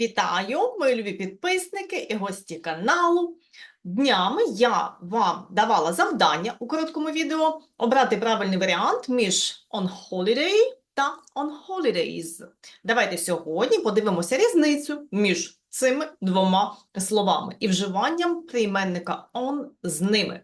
Вітаю, мої любі підписники і гості каналу. Днями я вам давала завдання у короткому відео обрати правильний варіант між on holiday та on holidays. Давайте сьогодні подивимося різницю між цими двома словами і вживанням прийменника on з ними.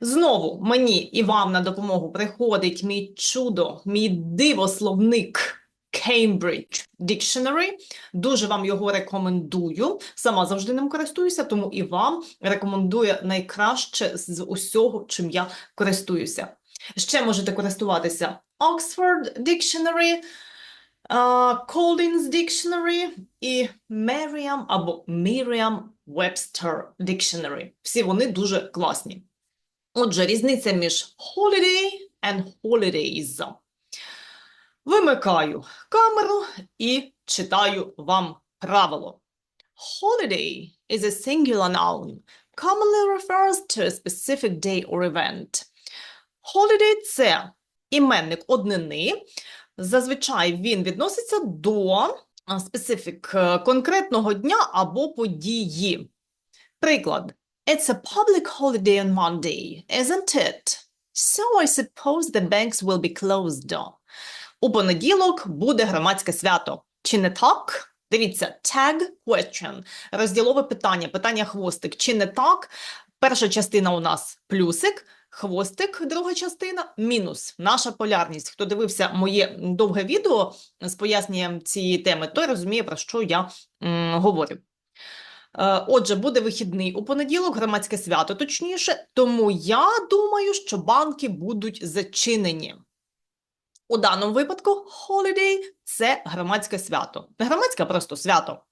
Знову мені і вам на допомогу приходить мій чудо, мій дивословник Cambridge Dictionary. Дуже вам його рекомендую. Сама завжди ним користуюся, тому і вам рекомендую найкраще з усього, чим я користуюся. Ще можете користуватися Oxford Dictionary, uh, Collins Dictionary і Merriam або Merriam-Webster Dictionary. Всі вони дуже класні. Отже, різниця між holiday and holidays. Вимикаю камеру і читаю вам правило. Holiday is a singular noun, commonly refers to a specific day or event. Holiday – це іменник однини. Зазвичай він відноситься до е, конкретного дня або події. Приклад. It's a public holiday on Monday, isn't it? So I suppose the banks will be closed. У понеділок буде громадське свято. Чи не так? Дивіться, tag question, розділове питання, питання хвостик. Чи не так? Перша частина у нас плюсик, хвостик, друга частина мінус. Наша полярність. Хто дивився моє довге відео з поясненням цієї теми, той розуміє, про що я м, говорю. Е, Отже, буде вихідний у понеділок, громадське свято точніше, тому я думаю, що банки будуть зачинені. У даному випадку holiday – це громадське свято. Не громадське, а просто свято.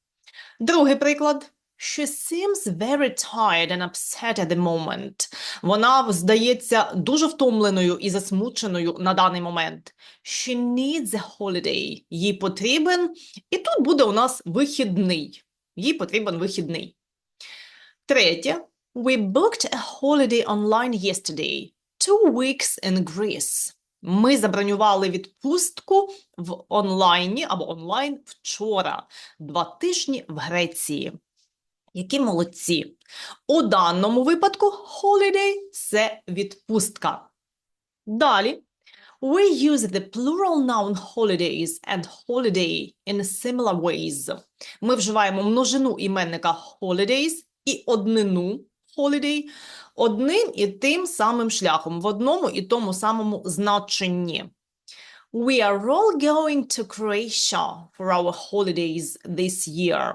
Другий приклад. She seems very tired and upset at the moment. Вона здається дуже втомленою і засмученою на даний момент. She needs a holiday. Їй потрібен, і тут буде у нас вихідний. Їй потрібен вихідний. Третє. We booked a holiday online yesterday. Two weeks in Greece. Ми забронювали відпустку в онлайні або онлайн вчора. Два тижні в Греції. Які молодці. У даному випадку holiday – це відпустка. Далі. We use the plural noun holidays and holiday in similar ways. Ми вживаємо множину іменника holidays і однину holiday одним і тим самим шляхом, в одному і тому самому значенні. We are all going to Croatia for our holidays this year.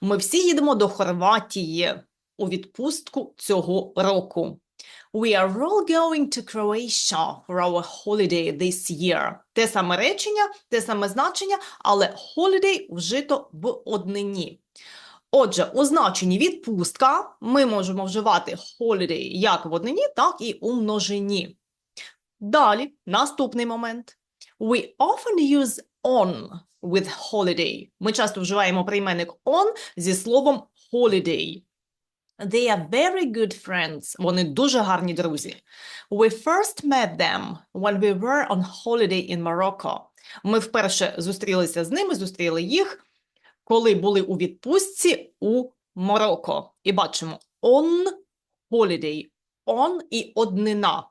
Ми всі їдемо до Хорватії у відпустку цього року. We are all going to Croatia for our holiday this year. Те саме речення, те саме значення, але holiday вжито в однині. Отже, у значенні відпустка ми можемо вживати holiday як в однині, так і у множині. Далі, наступний момент. We often use on with holiday. Ми часто вживаємо прийменник on зі словом holiday. They are very good friends. Вони дуже гарні друзі. We first met them when we were on holiday in Morocco. Ми вперше зустрілися з ними, зустріли їх, коли були у відпустці у Марокко. І бачимо on holiday. On і однина.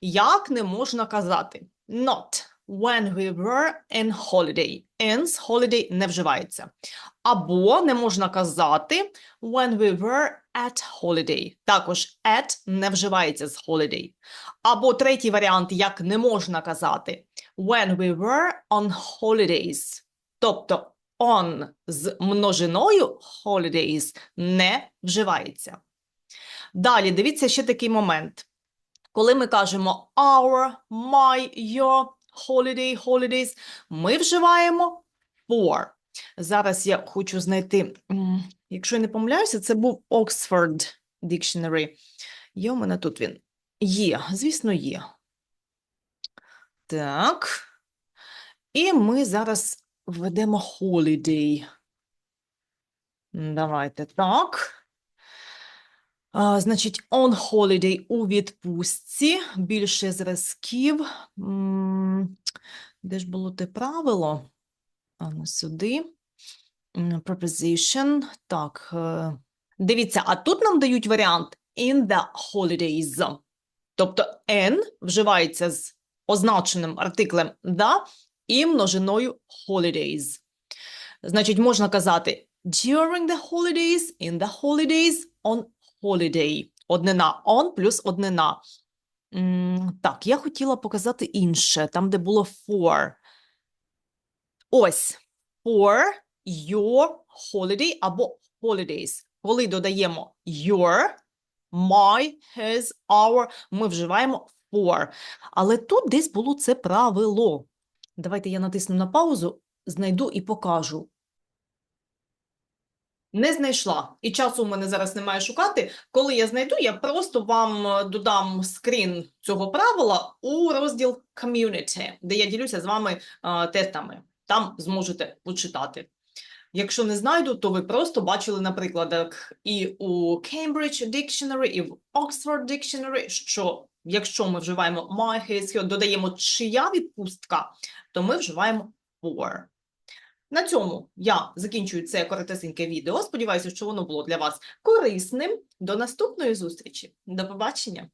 Як не можна казати? Not when we were in holiday. In holiday не вживається. Або не можна казати when we were at holiday. Також at не вживається з holiday. Або третій варіант, як не можна казати when we were on holidays. Тобто on з множиною holidays не вживається. Далі, дивіться ще такий момент. Коли ми кажемо our, my, your, holiday, holidays, ми вживаємо for. Зараз я хочу знайти, якщо я не помиляюся, це був Oxford Dictionary. Є у мене тут він. Є, звісно, є. Так. І ми зараз введемо holiday. Давайте так. А, значить, on holiday у відпустці. Більше зразків. Де ж було те правило? А ну сюди. preposition. Так, е, дивіться, а тут нам дають варіант in the holidays. Тобто n вживається з означеним артиклем the і множиною holidays. Значить, можна казати during the holidays, in the holidays, on holiday. Однина on плюс однина. М, Так, я хотіла показати інше, там, де було for. Ось for your holiday або holidays. Коли додаємо your, my, his, our, ми вживаємо for. Але тут десь було це правило. Давайте я натисну на паузу, знайду і покажу. Не знайшла. І часу у мене зараз немає шукати. Коли я знайду, я просто вам е, додам скрін цього правила у розділ Community, де я ділюся з вами е, тестами. Там зможете почитати. Якщо не знайду, то ви просто бачили на прикладах і у Cambridge Dictionary, і в Oxford Dictionary, що якщо ми вживаємо my, his, додаємо чия відпустка, то ми вживаємо for. На цьому я закінчую це коротесеньке відео. Сподіваюся, що воно було для вас корисним. До наступної зустрічі. До побачення!